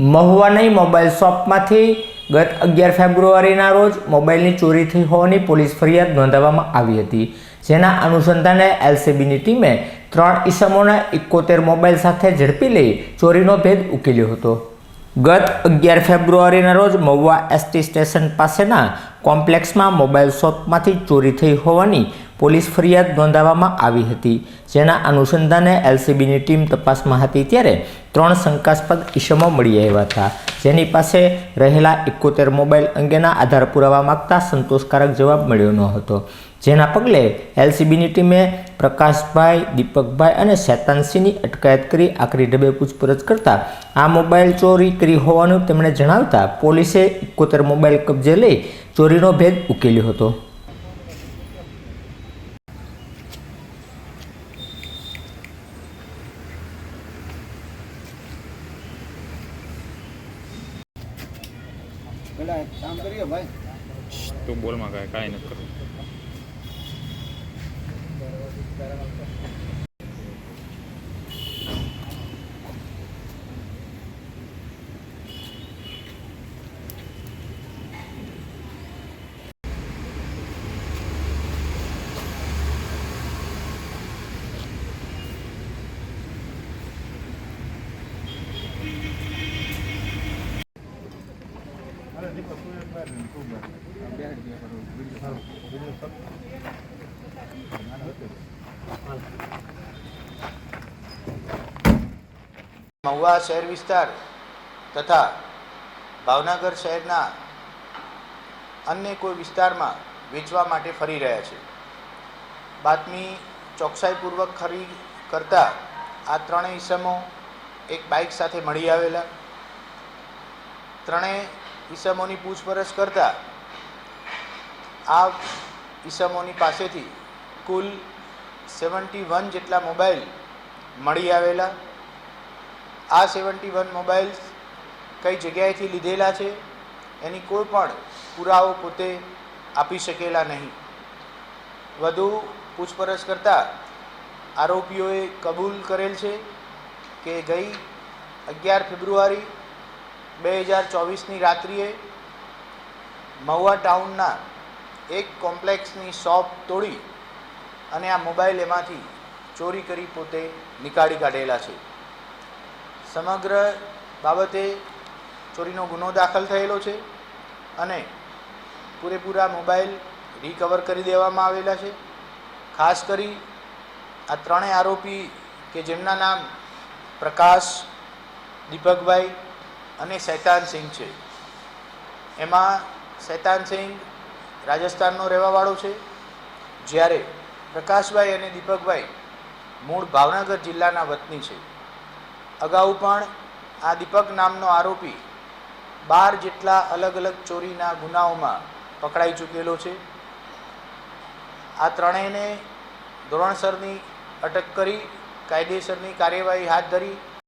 મહુવાની mobile શોપમાંથી ગત અગિયાર ફેબ્રુઆરીના રોજ મોબાઈલની ચોરી થઈ હોવાની પોલીસ ફરિયાદ નોંધાવવામાં આવી હતી. જેના અનુસંધાને એલસીબીની ટીમે ત્રણ ઈસમોના એકોતેર મોબાઈલ સાથે ઝડપી લઈ ચોરીનો ભેદ ઉકેલ્યો હતો. ગત અગિયાર ફેબ્રુઆરીના રોજ મહુવા એસટી સ્ટેશન પાસેના કોમ્પ્લેક્સમાં મોબાઈલ શોપમાંથી ચોરી થઈ હોવાની પોલીસ ફરિયાદ નોંધાવવામાં આવી હતી. જેના અનુસંધાને એલસીબીની ટીમ તપાસમાં હતી ત્યારે ત્રણ શંકાસ્પદ ઇસમો મળી આવ્યા હતા. જેની પાસે રહેલા એકોતેર મોબાઈલ અંગેના આધાર પુરાવા માગતા સંતોષકારક જવાબ મળ્યો ન હતો. જેના પગલે એલસીબીની ટીમે પ્રકાશભાઈ, દીપકભાઈ અને શેતાનસિંહની અટકાયત કરી આકરી ઢબે પૂછપરછ કરતા આ મોબાઈલ ચોરી કરી હોવાનું તેમણે જણાવતા પોલીસે એકોતેર મોબાઈલ કબજે લઈ ચોરીનો ભેદ ઉકેલ્યો હતો. પેલા કામ કરીએ ભાઈ. તું બોલમાં કાંઈ કાંઈ નથી કરવું મહુવા શહેર વિસ્તાર તથા ભાવનગર શહેરના અન્ય કોઈ વિસ્તારમાં વેચવા માટે ફરી રહ્યા છે. બાતમી ચોકસાઈપૂર્વક ખરી કરતા આ ત્રણેય ઈસમો એક બાઇક સાથે મળી આવેલા. ત્રણેય ઈસમોની પૂછપરછ કરતા આ ઈસમોની પાસેથી કુલ સેવન્ટી વન જેટલા મોબાઈલ મળી આવેલા. આ સેવન્ટી વન મોબાઈલ્સ કઈ જગ્યાએથી લીધેલા છે? એની કોઈ પણ પુરાવો પોતે આપી શકેલા નહીં. વધુ પૂછપરછ કરતાં આરોપીઓએ કબૂલ કરેલ છે કે ગઈ અગિયાર ફેબ્રુઆરી બે હજાર ચોવીસની રાત્રિએ મહુવા ટાઉનના એક કોમ્પ્લેક્સની શોપ તોડી અને આ મોબાઈલ એમાંથી ચોરી કરી પોતે નીકાળી કાઢેલા છે. સમગ્ર બાબતે ચોરીનો ગુનો દાખલ થયેલો છે અને પૂરેપૂરા મોબાઈલ રિકવર કરી દેવામાં આવેલા છે. ખાસ કરી આ ત્રણેય આરોપી કે જેમના નામ પ્રકાશ, દીપકભાઈ અને શૈતાનસિંહ છે. એમાં શૈતાનસિંહ રાજસ્થાનનો રહેવાવાળો છે. જ્યારે પ્રકાશભાઈ અને દીપકભાઈ મૂળ ભાવનગર જિલ્લાના વતની છે. અગાઉ પણ આ દીપક નામનો આરોપી બાર જેટલા અલગ અલગ ચોરીના ગુનાઓમાં પકડાઈ ચૂકેલો છે. આ ત્રણેયને ધોરણસરની અટક કરી કાયદેસરની કાર્યવાહી હાથ ધરી